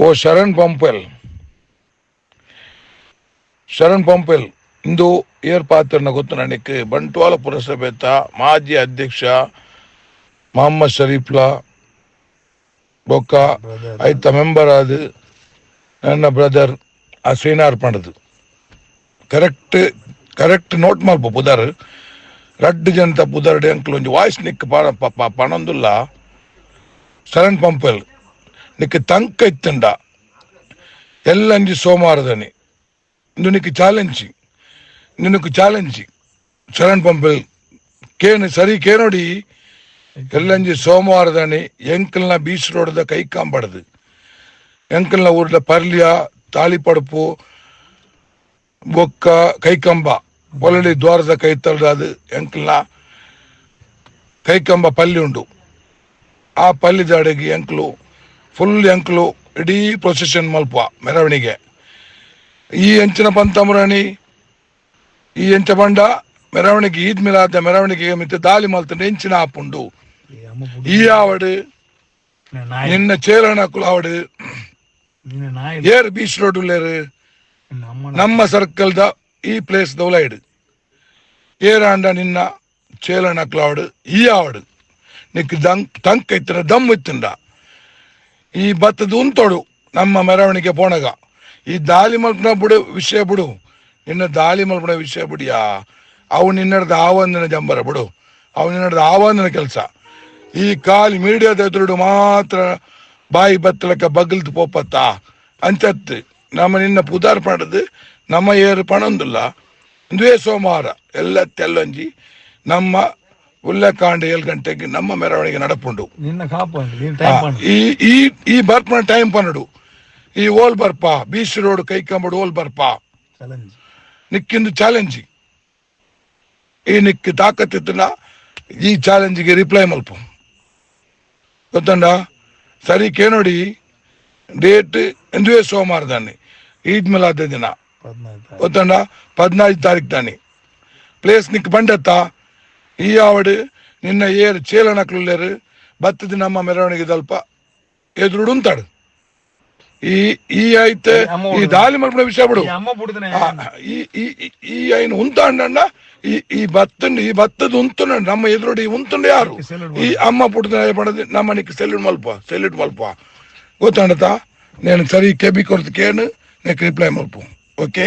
ಓ, ಶರಣ್ ಪಂಪೆಲ್. ಶರಣ್ ಪಂಪೆಲ್, ಇಂದು ಏರ್ಪಾತ್ರನ ಗೊತ್ತು ನನಗೆ. ಬಂಟ್ವಾಳ ಪುರಸಭೆತ ಮಾಜಿ ಅಧ್ಯಕ್ಷ ಮೊಹಮ್ಮದ್ ಶರೀಫ್ಲಾ ಬೊಕ್ಕ ಐತ ಮೆಂಬರ್ ಆದ ನನ್ನ ಬ್ರದರ್ ಆ ಶ್ರೀನಾರ್ ಪಣದು ಕರೆಕ್ಟ್ ಕರೆಕ್ಟ್ ನೋಟ್ ಮಲ್ಪ ಪುದರ್. ರಡ್ಡ್ ಜನತ ಪುದರ್ ಅಂಕಲ್ ಒಂಜಿ ವಾಯ್ಸ್ ನಿಕ್ ಪಣಂದುಲ್ಲ. ಶರಣ್ ಪಂಪೆಲ್. ನಿಕ್ ತಂಕ ಇತ್ತಂಡ ಎಲ್ಲಂಜಿ ಸೋಮವಾರದನಿ ಇಂದು ನಿಕ್ ಚಾಲೆಂಜ್ ಇಂದು ನಿಕ್ ಚಾಲೆಂಜ್ ಶರಣ್ ಪಂಪೆಲ್ ಕೇನು ಸರಿ ಕೇನೋಡಿ ಎಲ್ಲಂಜಿ ಸೋಮವಾರದನಿ ಎಂಕಲ್ನ ಬೀಚ್ ರೋಡ್ದ ಕೈ ಕಾಂಬಡ್ದು ಎಂಕಲ್ನ ಊರ್ದ ಪರ್ಲಿಯ ತಾಳಿಪಡುಪು ಬೊಕ್ಕ ಕೈಕಂಬ ಒಲಡಿ ದ್ವಾರದ ಕೈ ತಳ್ದಾದು ಎಂಕಲ್ನ ಕೈಕಂಬ ಪಲ್ಲಿ ಉಂಡು ಆ ಪಲ್ಲಿದ ಅಡಿಗೆ ಎಂಕ್ಲು ಫುಲ್ ಎಂಕ್ಲು ಇಡೀ ಪ್ರೊಸೆಷನ್ ಮಲ್ಪ ಮೆರವಣಿಗೆ ಈ ಎಂಚಿನ ಪಂತಮರಣಿ ಈ ಎಂಚ ಬಂಡ ಮೆರವಣಿಗೆ ಈದ್ ಮಿಲಾದ ಮೆರವಣಿಗೆ ಮಿತ್ತ ದಾಲಿ ಮಲ್ತಂಡ ಎಂಚಿನ ಆಪುಂಡು ಈ ಆವಡು ನಿನ್ನ ಚೇರಣ ಕುಲಾವಡು ಏರ್ ಬೀಚ್ ರೋಡ್ ಉಳ್ಳೇರು ನಮ್ಮ ಸರ್ಕಲ್ದ ಈ ಪ್ಲೇಸ್ ದೌಲೈಡ್ ಏರಾಂಡ ನಿನ್ನ ಚೇಲಣ ಈ ಆವಡು ನಿಕ್ ದಂಕ್ ತಂಕ್ ಇತ್ತಿನ ದಮ್ ಇತ್ತಂಡ ಈ ಭತ್ತದ ಉಂತೊಡು, ನಮ್ಮ ಮೆರವಣಿಗೆ ಪೋಣಗ. ಈ ದಾಲಿ ಮಲ್ಪನ ಬಿಡು, ವಿಷಯ ಬಿಡು. ನಿನ್ನ ದಾಲಿ ಮಲ್ಪನ ವಿಷಯ ಬಿಡಿಯಾ? ಅವು ನಿನ್ನಡ್ದ ಆವಂದನ ಜಂಬರ ಬಿಡು. ಅವು ನಿನ್ನಡ್ದ ಆವಂದನ ಕೆಲಸ. ಈ ಕಾಲಿ ಮೀಡಿಯಾದ ಎದುರುಡು ಮಾತ್ರ ಬಾಯಿ ಬತ್ತಲಕ್ಕ ಬಗಲ್ದು ಪೋಪತ್ತ? ಅಂಚತ್ತು ನಮ್ಮ ನಿನ್ನ ಪುದಾರ್ ಪಣದು ನಮ್ಮ ಏರು ಪಣಂದಿಲ್ಲ. ಇಂದುವೇ ಸೋಮವಾರ ಎಲ್ಲ ತೆಲ್ಲೊಂಜಿ ನಮ್ಮ ಉಲ್ಲಕಾಂಡ ಏಳು ಗಂಟೆಗೆ ನಮ್ಮ ಮೆರವಣಿಗೆ ನಡಪುಂಡು. ಈ ಈ ಈ ಬರ್ಪನ ಟೈಮ್ ಪನ್ನಡು. ಈ ಓಲ್ ಬರ್ಪ ಬೀಚ್ ರೋಡ್ ಕೈಕಂಬಡು ಓಲ್ ಬರ್ಪ. ಚಾಲೆಂಜ್ ನಿಕ್ಕಿಂದು ಚಾಲೆಂಜ್ ಈ ನಿಕ್ ತಾಕತ್ತಿತ್ತನ ಈ ಚಾಲೆಂಜಿಗೆ ರಿಪ್ಲೈ ಮಲ್ಪ. ಗೊತ್ತಂಡ? ಸರಿ ಕೇನೋಡಿ ಡೇಟ್ ಎಂದುವೇ ಸೋಮವಾರ ದಾನೆ? ಈದ್ ಮಿಲಾದ ದಿನ. ಗೊತ್ತಂಡ? ಪದ್ನಾಲ್ಕು ತಾರೀಕು ದಾನಿ. ಪ್ಲೇಸ್ ನಿಕ್ ಬಂಡತ್ತ? ಈ ಆವಡು ನಿನ್ನ ಏರು ಚೇಲನಕ್ಲುಲ್ಲೆರು ಬತ್ತದ ನಮ್ಮ ಮೆರವಣಿಗೆ ದಲ್ಪ ಎದುರುಡುಂತಾಡು. ಈ ಈ ಐತೆ ಈ ದಾಲಿ ಮಲ್ಪಡ ವಿಷಯ ಬಿಡು. ಈ ಈ ಈ ಐನ್ ಉಂತ ಈ ಈ ಬತ್ತಂಡು ಈ ಬತ್ತದ ಉಂತುಂಡ ನಮ್ಮ ಎದುರುಡಿ ಉಂತುಂಡು ಯಾರು? ಈ ಅಮ್ಮ ಪುಡ್ದ ಪಡದ ನಮ್ಮ ನಿಕ್ ಸೆಲ್ಯೂಟ್ ಮಲ್ಪ ಸೆಲ್ಯೂಟ್ ಮಲ್ಪ ಗೊತ್ತಾಂಡತಾ? ನೀನು ಸರಿ ಕೆಬಿ ಕೊಡ್ತು ಕೇನು ನೆಕ್ ರಿಪ್ಲೈ ಮಲ್ಪ ಓಕೆ